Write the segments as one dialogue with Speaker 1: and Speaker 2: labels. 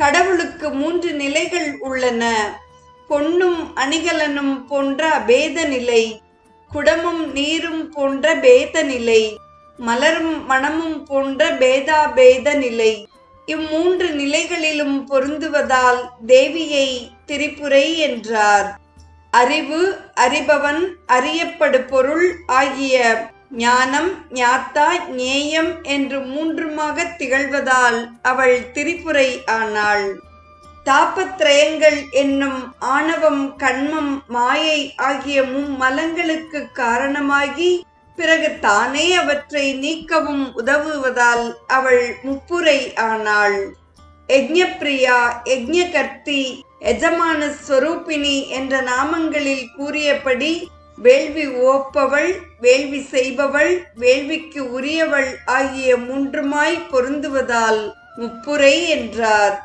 Speaker 1: கடவுளுக்கு மூன்று நிலைகள் உள்ளன. பொன்னும் அணிகலனும் போன்ற அபேத நிலை குடமும் நீரும் போன்ற பேத நிலை மலரும் மணமும் போன்ற பேதாபேத நிலை இம்மூன்று நிலைகளிலும் பொருந்துவதால் தேவியை திரிபுரை என்றார். அறிவு அறிபவன் அறியப்படு பொருள் ஆகிய ஞானம் ஞாத்தா ஞேயம் என்று மூன்றுமாக திகழ்வதால் அவள் திரிபுரை ஆனாள். தாபத்ரயங்கள் என்னும் ஆணவம் கண்மம் மாயை ஆகிய மும்மலங்களுக்கு காரணமாகி பிறகு தானே அவற்றை நீக்கவும் உதவுவதால் அவள் முப்புரை ஆனாள். யஜ்ஞப்பிரியா யஜ்ஞகர்த்தி எஜமான ஸ்வரூபிணி என்ற நாமங்களில் கூறியபடி வேள்வி ஓப்பவள் வேள்வி செய்பவள் வேள்விக்கு உரியவள் ஆகிய மூன்றுமாய் பொருந்துவதால் முப்புரை என்றார்.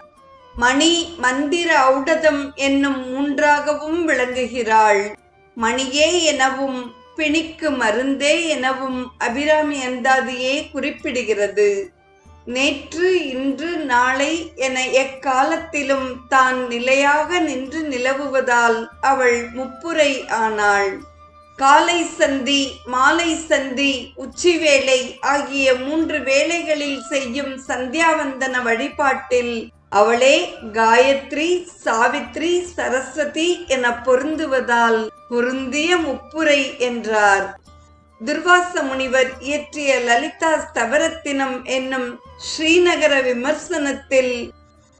Speaker 1: மணி மந்திர ஔடதம் என்னும் மூன்றாகவும் விளங்குகிறாள். மணியே எனவும் பிணிக்கு மருந்தே எனவும் அபிராமி அந்தாதியே குறிப்பிடுகிறது. நேற்று இன்று நாளை என எக்காலத்திலும் தான் நிலையாக நின்று நிலவுவதால் அவள் முப்புரை ஆனாள். காலை சந்தி மாலை சந்தி உச்சிவேளை ஆகிய மூன்று வேளைகளில் செய்யும் சந்தியாவந்தன வழிபாட்டில் அவளே காயத்ரி சாவித்ரி சரஸ்வதி என பொருந்துவதால் பொருந்திய முப்புரை என்றார். துர்வாச முனிவர் இயற்றிய லலிதா ஸ்தவரத்தினம் என்னும் ஸ்ரீநகர விமர்சனத்தில்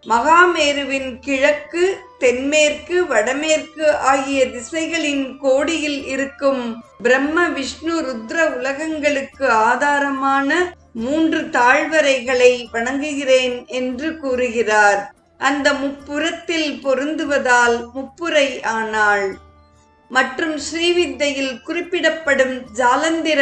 Speaker 1: மகாமேருவின் கிழக்கு தென்மேற்கு வடமேற்கு ஆகிய திசைகளின் கோடியில் இருக்கும் பிரம்ம விஷ்ணு ருத்ர உலகங்களுக்கு ஆதாரமான மூன்று தாழ்வரைகளை வணங்குகிறேன் என்று கூறுகிறார். அந்த முப்புறத்தில் பொருந்துவதால் முப்புரை ஆனாள். மற்றும் ஸ்ரீவித்தையில் குறிப்பிடப்படும் ஜாலந்திர